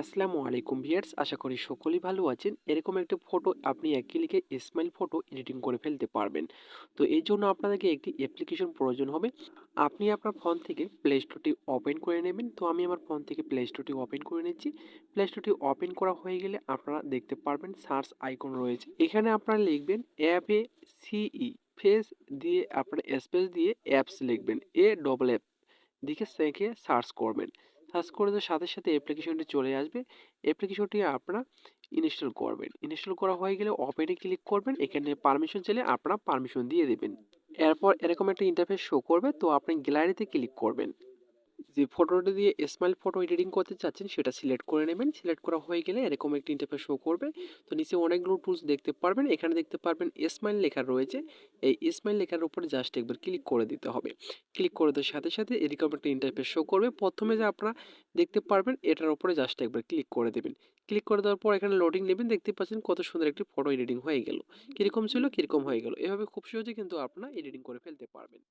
আসসালামু আলাইকুম ভিয়ার্স আশা করি সকলেই ভালো আছেন। এরকম একটি ফটো আপনি এক ক্লিকে স্মাইল ফটো এডিটিং করে ফেলতে পারবেন। তো এই জন্য আপনাদেরকে একটি অ্যাপ্লিকেশন প্রয়োজন হবে। আপনি আপনার ফোন থেকে প্লে স্টোরটি ওপেন করে নেবেন। তো আমি আমার ফোন থেকে প্লে স্টোরটি ওপেন করে নিচ্ছি। প্লে স্টোরটি ওপেন করা হয়ে গেলে আপনারা দেখতে পারবেন সার্চ আইকন রয়েছে। এখানে আপনারা লিখবেন অ্যাপ এ সিই ফেস দিয়ে আপনারা স্পেস দিয়ে অ্যাপস লিখবেন। এ ডবল অ্যাপ দিকে সেঁকে সার্চ করবেন। সার্চ করে দেওয়ার সাথে সাথে অ্যাপ্লিকেশনটি চলে আসবে। অ্যাপ্লিকেশনটি আপনারা ইনস্টল করবেন। ইনস্টল করা হয়ে গেলে ওপেনে ক্লিক করবেন। এখানে পারমিশন চাইলে আপনারা পারমিশন দিয়ে দেবেন। এরপর এরকম একটা ইন্টারফেস শো করবে। তো আপনি গ্যালারিতে ক্লিক করবেন। যে ফটোটা দিয়ে স্মাইল ফটো এডিটিং করতে চাচ্ছেন, সেটা সিলেক্ট করে নেবেন। সিলেক্ট করা হয়ে গেলে এরকম একটি ইন্টারফেস শো করবে। তো নিচে অনেকগুলো টুলস দেখতে পারবেন। এখানে দেখতে পারবেন স্মাইল লেখা রয়েছে। এই স্মাইল লেখার উপরে জাস্ট একবার ক্লিক করে দিতে হবে। ক্লিক করে দেওয়ার সাথে সাথে এরকম একটা ইন্টারফেস শো করবে। প্রথমে যে আপনারা দেখতে পারবেন, এটার উপরে জাস্ট একবার ক্লিক করে দেবেন। ক্লিক করে দেওয়ার পর এখানে লোডিং নেবেন। দেখতে পাচ্ছেন কত সুন্দর একটি ফটো এডিটিং হয়ে গেল। কীরকম ছিল, কীরকম হয়ে গেল। এভাবে খুব সহজে কিন্তু আপনারা এডিটিং করে ফেলতে পারবেন।